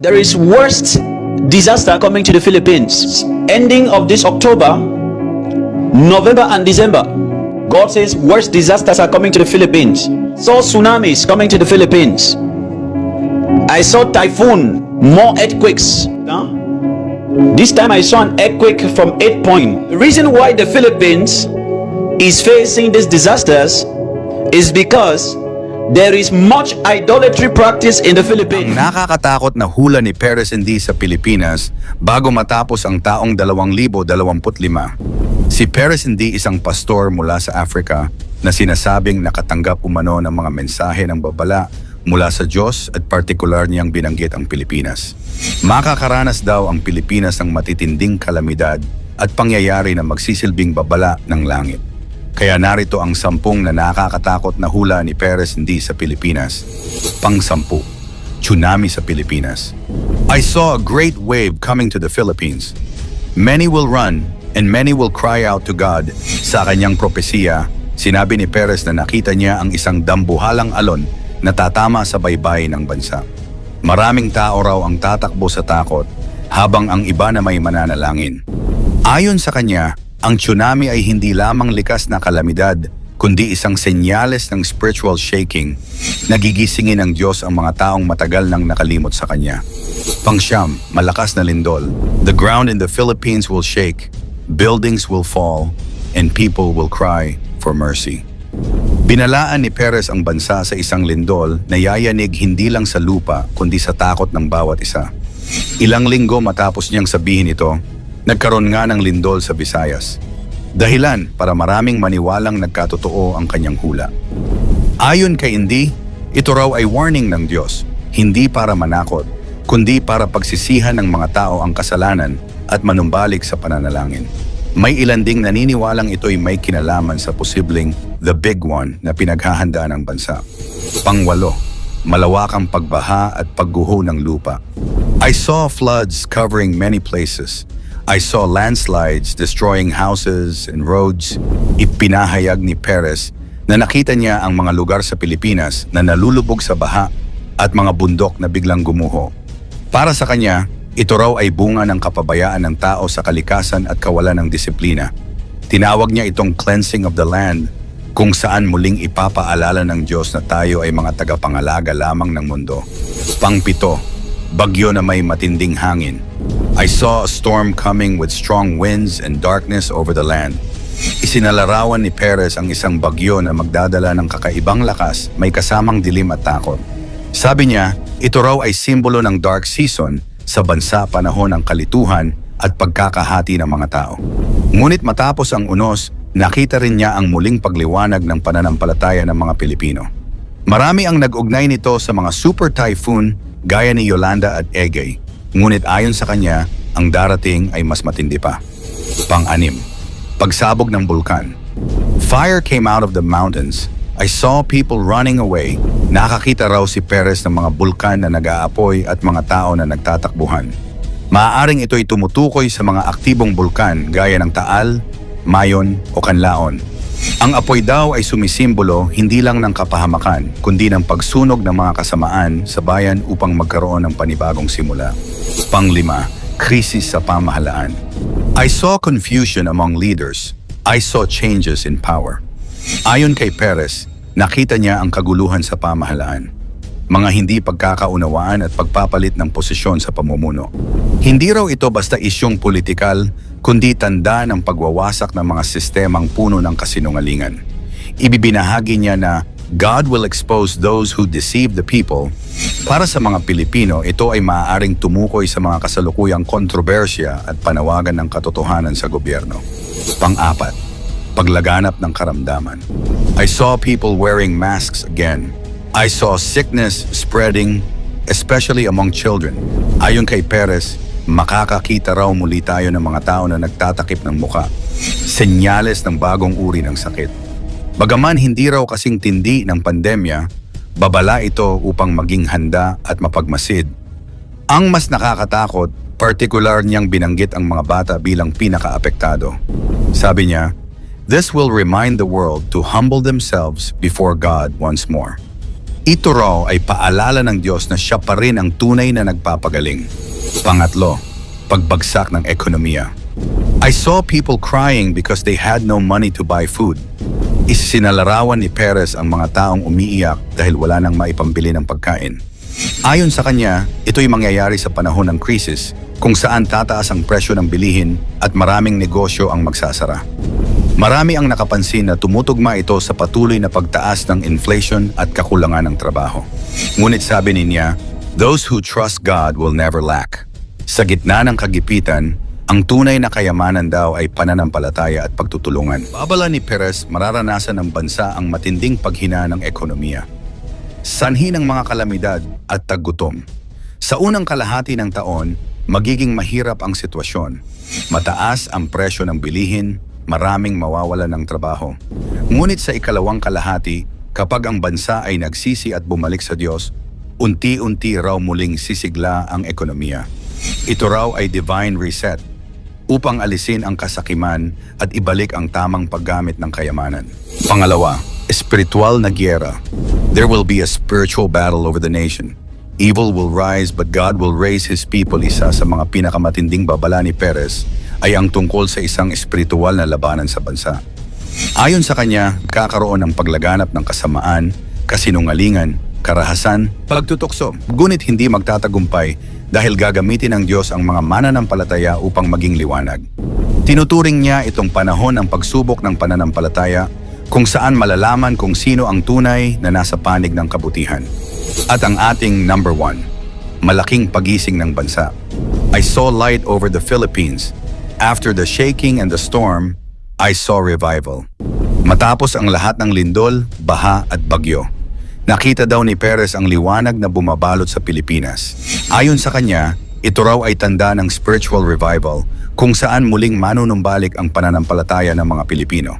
There is worst disaster coming to the Philippines. Ending of this October, November and December. God says worst disasters are coming to the Philippines. Saw tsunamis coming to the Philippines. I saw typhoon, more earthquakes. Huh? This time I saw an earthquake from 8 point. The reason why the Philippines is facing these disasters is because there is much idolatry practice in the Philippines. Ang nakakatakot na hula ni Perez hindi sa Pilipinas bago matapos ang taong 2025. Si Perez hindi isang pastor mula sa Africa na sinasabing nakatanggap umano ng mga mensahe ng babala mula sa Diyos at partikular niyang binanggit ang Pilipinas. Makakaranas daw ang Pilipinas ng matitinding kalamidad at pangyayari na magsisilbing babala ng langit. Kaya narito ang sampung na nakakatakot na hula ni Perez hindi sa Pilipinas. Pang-sampu, tsunami sa Pilipinas. I saw a great wave coming to the Philippines. Many will run and many will cry out to God. Sa kanyang propesiya, sinabi ni Perez na nakita niya ang isang dambuhalang alon na tatama sa baybay ng bansa. Maraming tao raw ang tatakbo sa takot habang ang iba na may mananalangin. Ayon sa kanya, ang tsunami ay hindi lamang likas na kalamidad, kundi isang senyales ng spiritual shaking na gigisingin ng Diyos ang mga taong matagal nang nakalimot sa Kanya. Pangsyam, malakas na lindol. The ground in the Philippines will shake, buildings will fall, and people will cry for mercy. Binalaan ni Perez ang bansa sa isang lindol na yayanig hindi lang sa lupa kundi sa takot ng bawat isa. Ilang linggo matapos niyang sabihin ito, nagkaroon nga ng lindol sa Visayas. Dahilan para maraming maniwalang nagkatotoo ang kanyang hula. Ayon kay Indy, ito raw ay warning ng Diyos, hindi para manakot, kundi para pagsisihan ng mga tao ang kasalanan at manumbalik sa pananalangin. May ilan ding naniniwalang ito'y may kinalaman sa posibleng the big one na pinaghahanda ng bansa. Pangwalo, malawakang pagbaha at pagguho ng lupa. I saw floods covering many places. I saw landslides destroying houses and roads. Ipinahayag ni Perez na nakita niya ang mga lugar sa Pilipinas na nalulubog sa baha at mga bundok na biglang gumuho. Para sa kanya, ito raw ay bunga ng kapabayaan ng tao sa kalikasan at kawalan ng disiplina. Tinawag niya itong cleansing of the land kung saan muling ipapaalala ng Diyos na tayo ay mga tagapangalaga lamang ng mundo. Pangpito, bagyo na may matinding hangin. I saw a storm coming with strong winds and darkness over the land. Isinalarawan ni Perez ang isang bagyo na magdadala ng kakaibang lakas, may kasamang dilim at takot. Sabi niya, ito raw ay simbolo ng dark season sa bansa panahon ng kalituhan at pagkakahati ng mga tao. Ngunit matapos ang unos, nakita rin niya ang muling pagliwanag ng pananampalataya ng mga Pilipino. Marami ang nag-ugnay nito sa mga super typhoon gaya ni Yolanda at Egay. Ngunit ayon sa kanya, ang darating ay mas matindi pa. Pang-anim, pagsabog ng bulkan. Fire came out of the mountains. I saw people running away. Nakakita raw si Perez ng mga bulkan na nag-aapoy at mga tao na nagtatakbuhan. Maaaring ito'y tumutukoy sa mga aktibong bulkan gaya ng Taal, Mayon o Kanlaon. Ang apoy daw ay sumisimbolo hindi lang ng kapahamakan, kundi ng pagsunog ng mga kasamaan sa bayan upang magkaroon ng panibagong simula. Panglima, krisis sa pamahalaan. I saw confusion among leaders. I saw changes in power. Ayon kay Perez, nakita niya ang kaguluhan sa pamahalaan. Mga hindi pagkakaunawaan at pagpapalit ng posisyon sa pamumuno. Hindi raw ito basta isyong politikal, kundi tanda ng pagwawasak ng mga sistemang puno ng kasinungalingan. Ibibinahagi niya na God will expose those who deceive the people. Para sa mga Pilipino, ito ay maaaring tumukoy sa mga kasalukuyang kontrobersya at panawagan ng katotohanan sa gobyerno. Pang-apat, paglaganap ng karamdaman. I saw people wearing masks again. I saw sickness spreading, especially among children. Ayon kay Perez, makakakita raw muli tayo ng mga tao na nagtatakip ng muka. Senyales ng bagong uri ng sakit. Bagaman hindi raw kasing tindi ng pandemya, babala ito upang maging handa at mapagmasid. Ang mas nakakatakot, particular niyang binanggit ang mga bata bilang pinakaapektado. Sabi niya, This will remind the world to humble themselves before God once more. Ito raw ay paalala ng Diyos na siya pa rin ang tunay na nagpapagaling. Pangatlo, pagbagsak ng ekonomiya. I saw people crying because they had no money to buy food. Isinalarawan ni Perez ang mga taong umiiyak dahil wala nang maipambili ng pagkain. Ayon sa kanya, ito'y mangyayari sa panahon ng krisis kung saan tataas ang presyo ng bilihin at maraming negosyo ang magsasara. Marami ang nakapansin na tumutugma ito sa patuloy na pagtaas ng inflation at kakulangan ng trabaho. Ngunit sabi niya, those who trust God will never lack. Sa gitna ng kagipitan, ang tunay na kayamanan daw ay pananampalataya at pagtutulungan. Babala ni Perez, mararanasan ng bansa ang matinding paghina ng ekonomiya. Sanhi ng mga kalamidad at taggutom. Sa unang kalahati ng taon, magiging mahirap ang sitwasyon. Mataas ang presyo ng bilihin, maraming mawawalan ng trabaho. Ngunit sa ikalawang kalahati, kapag ang bansa ay nagsisi at bumalik sa Diyos, unti-unti raw muling sisigla ang ekonomiya. Ito raw ay divine reset upang alisin ang kasakiman at ibalik ang tamang paggamit ng kayamanan. Pangalawa, espiritual na gyera. There will be a spiritual battle over the nation. Evil will rise but God will raise His people. Isa sa mga pinakamatinding babala ni Perez ay ang tungkol sa isang espiritual na labanan sa bansa. Ayon sa kanya, kakaroon ng paglaganap ng kasamaan, kasinungalingan, karahasan, pagtutukso. Ngunit hindi magtatagumpay dahil gagamitin ng Diyos ang mga mananampalataya upang maging liwanag. Tinuturing niya itong panahon ng pagsubok ng pananampalataya kung saan malalaman kung sino ang tunay na nasa panig ng kabutihan. At ang ating number one, malaking pagising ng bansa. I saw light over the Philippines. After the shaking and the storm, I saw revival. Matapos ang lahat ng lindol, baha at bagyo, nakita daw ni Perez ang liwanag na bumabalot sa Pilipinas. Ayon sa kanya, ito raw ay tanda ng spiritual revival kung saan muling manunumbalik ang pananampalataya ng mga Pilipino.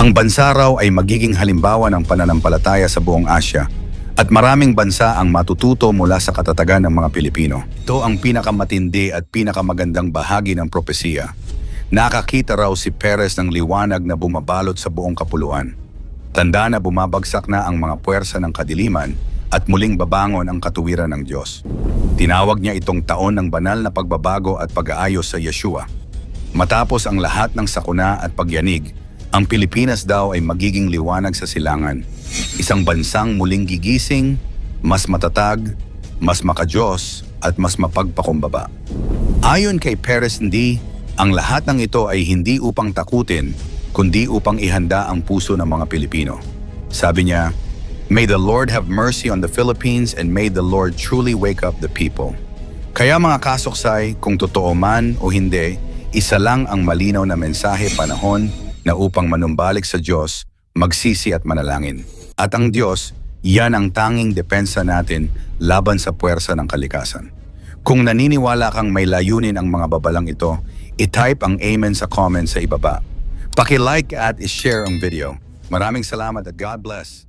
Ang bansa raw ay magiging halimbawa ng pananampalataya sa buong Asya at maraming bansa ang matututo mula sa katatagan ng mga Pilipino. Ito ang pinakamatindi at pinakamagandang bahagi ng propesiya. Nakakita raw si Perez ng liwanag na bumabalot sa buong kapuluan. Tanda na bumabagsak na ang mga puwersa ng kadiliman at muling babangon ang katuwiran ng Diyos. Tinawag niya itong taon ng banal na pagbabago at pag-aayos sa Yeshua. Matapos ang lahat ng sakuna at pagyanig, ang Pilipinas daw ay magiging liwanag sa silangan. Isang bansang muling gigising, mas matatag, mas makajos, at mas mapagpakumbaba. Ayon kay Perez D., ang lahat ng ito ay hindi upang takutin, kundi upang ihanda ang puso ng mga Pilipino. Sabi niya, May the Lord have mercy on the Philippines and may the Lord truly wake up the people. Kaya mga kasuksay, kung totoo man o hindi, isa lang ang malinaw na mensahe panahon na upang manumbalik sa Diyos, magsisi at manalangin. At ang Diyos, yan ang tanging depensa natin laban sa puwersa ng kalikasan. Kung naniniwala kang may layunin ang mga babalang ito, i-type ang amen sa comment sa ibaba. Paki-like at i-share ang video. Maraming salamat at God bless.